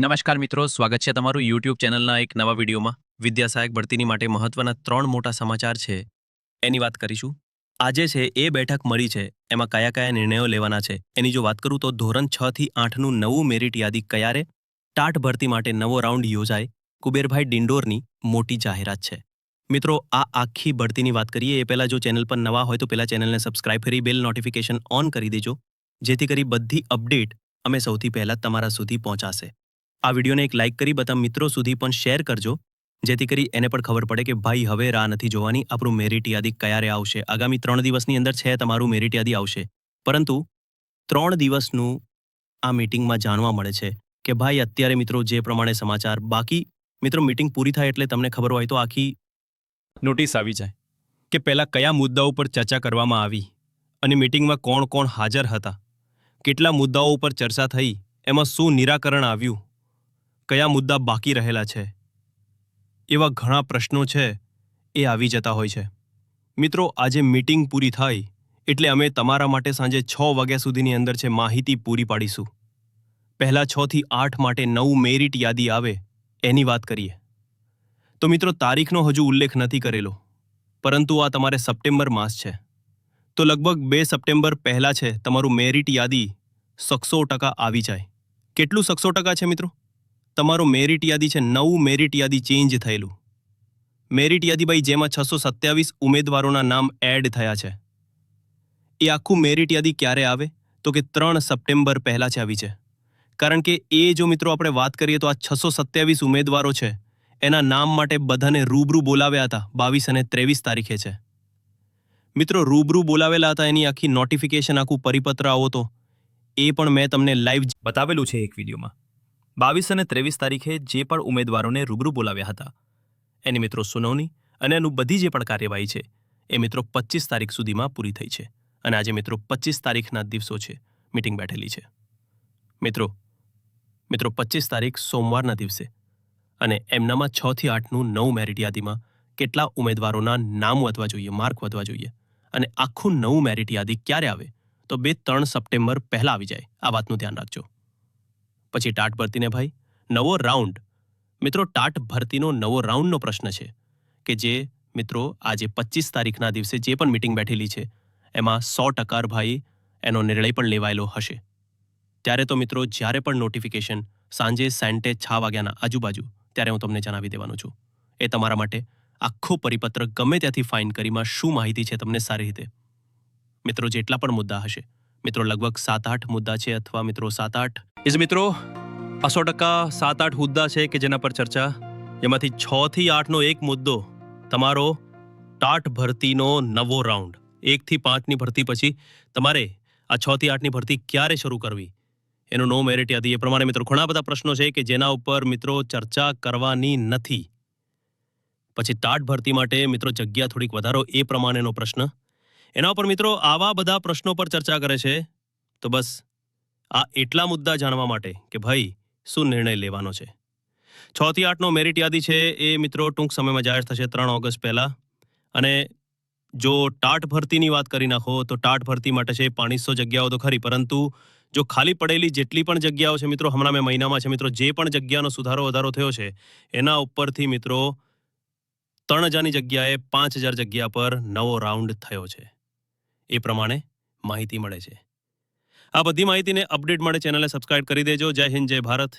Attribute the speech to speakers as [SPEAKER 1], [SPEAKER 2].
[SPEAKER 1] નમસ્કાર મિત્રો, સ્વાગત છે તમારું યુટ્યુબ ચેનલના એક નવા વિડીયોમાં. વિદ્યા સહાયક ભરતીની માટે મહત્વના ત્રણ મોટા સમાચાર છે. એની વાત કરીશું. આજે છે, એ બેઠક મળી છે. એમાં કયા કયા નિર્ણયો લેવાના છે? એની જો વાત કરું તો ધોરણ છ થી આઠનું નવું મેરિટ યાદી કયારે? ટાટ ભરતી માટે નવો રાઉન્ડ યોજાય. કુબેરભાઈ ડિંડોરની મોટી જાહેરાત છે. મિત્રો, આ આખી ભરતીની વાત કરીએ, એ પહેલાં જો ચેનલ પર નવા હોય તો પહેલાં ચેનલને સબસ્ક્રાઇબ કરી, બેલ નોટિફિકેશન ઓન કરી દેજો. જેથી કરી બધી અપડેટ અમે સૌથી પહેલાં તમારા સુધી પહોંચાશે. આ વિડીયોને એક લાઇક કરી બધા મિત્રો સુધી પણ શેર કરજો, જેથી કરી એને પણ ખબર પડે કે ભાઈ હવે રાહ નથી જોવાની, આપણું મેરિટ યાદી ક્યારે આવશે? આગામી ત્રણ દિવસની અંદર છે, તમારું મેરિટ યાદી આવશે. પરંતુ ત્રણ દિવસનું આ મીટિંગમાં જાણવા મળે છે કે ભાઈ અત્યારે મિત્રો જે પ્રમાણે સમાચાર, બાકી મિત્રો મીટિંગ પૂરી થાય એટલે તમને ખબર હોય તો આખી નોટિસ આવી જાય કે પહેલાં કયા મુદ્દાઓ પર ચર્ચા કરવામાં આવી અને મીટિંગમાં કોણ કોણ હાજર હતા, કેટલા મુદ્દાઓ ઉપર ચર્ચા થઈ, એમાં શું નિરાકરણ આવ્યું કયા મુદ્દા બાકી રહેલા છે? એવા ઘણા પ્રશ્નો છે, એ આવી જતા હોય છે. મિત્રો, આજે મીટિંગ પૂરી થાય એટલે અમે તમારા માટે સાંજે છ વાગ્યા સુધીની અંદર છે માહિતી પૂરી પાડીશું. પહેલાં છથી આઠ માટે નવું મેરિટ યાદી આવે, એની વાત કરીએ. તો મિત્રો, તારીખનો હજુ ઉલ્લેખ નથી કરેલો, પરંતુ આ તમારે સપ્ટેમ્બર માસ છે. તો લગભગ બે સપ્ટેમ્બર પહેલાં છે, તમારું મેરિટ યાદી સકસો ટકા આવી જાય. કેટલું સકસો ટકા છે મિત્રો? તમારું મેરિટ યાદી છે, નવું મેરિટ યાદી ચેન્જ થયેલું. મેરિટ યાદી ભાઈ, જેમાં છસો સત્યાવીસ ઉમેદવારોના નામ એડ થયા છે. એ આખું મેરિટ યાદી ક્યારે આવે? તો કે ત્રણ સપ્ટેમ્બર પહેલાં જ આવી છે. કારણ કે એ જો મિત્રો આપણે વાત કરીએ તો આ છસો સત્યાવીસ ઉમેદવારો છે, એના નામ માટે બધાને રૂબરૂ બોલાવ્યા હતા, બાવીસ અને ત્રેવીસ તારીખે છે. મિત્રો, રૂબરૂ બોલાવેલા હતા એની આખી નોટિફિકેશન આખું પરિપત્ર આવો તો, એ પણ મેં તમને લાઈવ
[SPEAKER 2] બતાવેલું છે એક વિડીયોમાં. બાવીસ અને ત્રેવીસ તારીખે જે પણ ઉમેદવારોને રૂબરૂ બોલાવ્યા હતા.
[SPEAKER 1] એની મિત્રો સુનાવણી અને એનું બધી જે પણ કાર્યવાહી છે, એ મિત્રો પચીસ તારીખ સુધીમાં પૂરી થઈ છે અને આજે મિત્રો પચીસ તારીખના દિવસો છે, મિટિંગ બેઠેલી છે. મિત્રો મિત્રો પચીસ તારીખ સોમવારના દિવસે અને એમનામાં છ થી આઠનું નવું મેરિટ યાદીમાં કેટલા ઉમેદવારોના નામ વધવા જોઈએ માર્ક વધવા જોઈએ અને આખું નવું મેરિટ યાદી ક્યારે આવે, તો બે ત્રણ સપ્ટેમ્બર પહેલાં આવી જાય, આ વાતનું ધ્યાન રાખજો. પછી ટાટ ભરતીને ભાઈ, નવો રાઉન્ડ. મિત્રો, ટાટ ભરતીનો નવો રાઉન્ડનો પ્રશ્ન છે કે જે, મિત્રો, આજે પચીસ તારીખના દિવસે જે પણ મિટિંગ બેઠેલી છે, એમાં સો ટકા ભાઈ એનો નિર્ણય પણ લેવાયેલો હશે. ત્યારે તો મિત્રો, જ્યારે પણ નોટિફિકેશન સાંજે સેન્ટે છ વાગ્યાના આજુબાજુ, ત્યારે હું તમને જણાવી દેવાનો છું. એ તમારા માટે આખો પરિપત્ર ગમે ત્યાંથી ફાઇન કરીમાં શું માહિતી છે તમને સારી રીતે. મિત્રો, જેટલા પણ મુદ્દા હશે, મિત્રો, લગભગ સાત આઠ મુદ્દા છે અથવા મિત્રો, સાત આઠ ઇઝ મિત્રો સો ટકા સાત આઠ મુદ્દા છે કે જેના પર ચર્ચા. એમાંથી છ થી આઠનો એક મુદ્દો, તમારો ટાટ ભરતીનો નવો રાઉન્ડ. એકથી પાંચની ભરતી પછી તમારે આ છ થી આઠની ભરતી ક્યારે શરૂ કરવી? એનું નો મેરિટ યાદી. એ પ્રમાણે મિત્રો, ઘણા બધા પ્રશ્નો છે કે જેના ઉપર મિત્રો ચર્ચા કરવાની નથી. પછી ટાટ ભરતી માટે મિત્રો જગ્યા થોડીક વધારો એ પ્રમાણેનો પ્રશ્ન. એના ઉપર મિત્રો આવા બધા પ્રશ્નો પર ચર્ચા કરે છે. તો બસ આ એટલા મુદ્દા જાણવા માટે કે ભાઈ, શું નિર્ણય લેવાનો છે? છ થી આઠનો મેરિટ યાદી છે એ મિત્રો ટૂંક સમયમાં જાહેર થશે ત્રણ ઓગસ્ટ પહેલાં. અને જો ટાટ ભરતીની વાત કરી નાખો, તો ટાટ ભરતી માટે છે પાંચસો જગ્યાઓ તો ખરી, પરંતુ જો ખાલી પડેલી જેટલી પણ જગ્યાઓ છે મિત્રો, હમણાં મેં મહિનામાં છે મિત્રો, જે પણ જગ્યાનો સુધારો વધારો થયો છે, એના ઉપરથી મિત્રો ત્રણ હજારની જગ્યાએ પાંચ હજાર જગ્યા પર નવો રાઉન્ડ થયો છે. એ પ્રમાણે માહિતી મળે છે. આ બધી માહિતીને અપડેટ માટે ચેનલને સબસ્ક્રાઇબ કરી દેજો. જય હિન્દ જય ભારત.